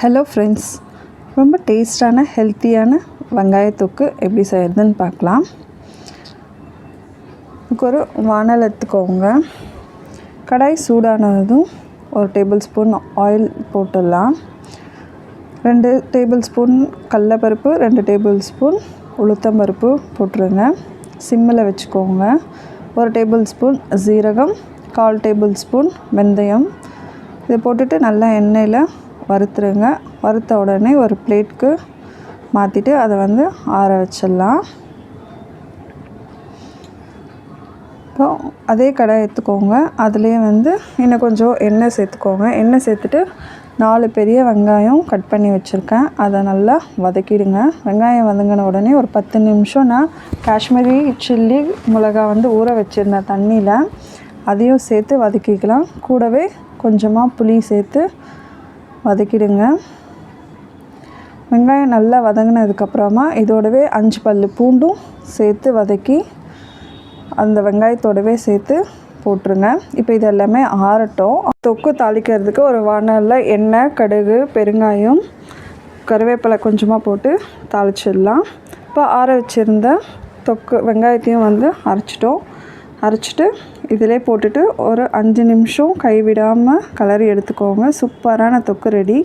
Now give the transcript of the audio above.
Hello friends ரொம்ப டேஸ்டான ஹெல்த்தியான வெங்காய தொக்கு எப்படி செய்யறதுன்னு பார்க்கலாம். இதுக்கு ஒரு வானல் எடுத்துக்கோங்க. கடாய் சூடானதும் ஒரு டேபிள் ஸ்பூன் ஆயில் போட்டுடலாம். ரெண்டு டேபிள் ஸ்பூன் கடலப்பருப்பு ரெண்டு டேபிள் ஸ்பூன் உளுத்தம்பருப்பு போட்டுருங்க. சிம்மில் வச்சுக்கோங்க. ஒரு டேபிள் ஸ்பூன் ஜீரகம் கால் டேபிள் ஸ்பூன் வெந்தயம். இதை போட்டுட்டு நல்லா எண்ணெயில் வறுத்துருங்க. வறுத்த உடனே ஒரு பிளேட்க்கு மாற்றிட்டு அதை வந்து ஆற வச்சிடலாம். இப்போ அதே கடாய் எடுத்துக்கோங்க. அதுலேயே வந்து இன்னும் கொஞ்சம் எண்ணெய் சேர்த்துக்கோங்க. எண்ணெய் சேர்த்துட்டு நாலு பெரிய வெங்காயம் கட் பண்ணி வச்சுருக்கேன். அதை நல்லா வதக்கிடுங்க. வெங்காயம் வதங்கின உடனே ஒரு பத்து நிமிஷம் நான் காஷ்மீரி சில்லி மிளகா வந்து ஊற வச்சுருந்தேன் தண்ணியில் அதையும் சேர்த்து வதக்கிக்கலாம். கூடவே கொஞ்சமாக புளி சேர்த்து வதக்கிடுங்க. வெங்காயம் நல்லா வதங்கினதுக்கப்புறமா இதோடவே அஞ்சு பல் பூண்டும் சேர்த்து வதக்கி அந்த வெங்காயத்தோடவே சேர்த்து போட்டுருங்க. இப்போ இது எல்லாமே ஆறட்டும். தொக்கு தாளிக்கிறதுக்கு ஒரு வானலில் எண்ணெய் கடுகு பெருங்காயம் கருவேப்பிலை கொஞ்சமாக போட்டு தாளிச்சிடலாம். இப்போ ஆற வச்சுருந்த தொக்கு வெங்காயத்தையும் வந்து அரைச்சிட்டோம். அரைச்சிட்டு இதிலே போட்டுட்டு ஒரு அஞ்சு நிமிஷம் கைவிடாமல் கலரி எடுத்துக்கோங்க. சூப்பரான தொக்கு ரெடி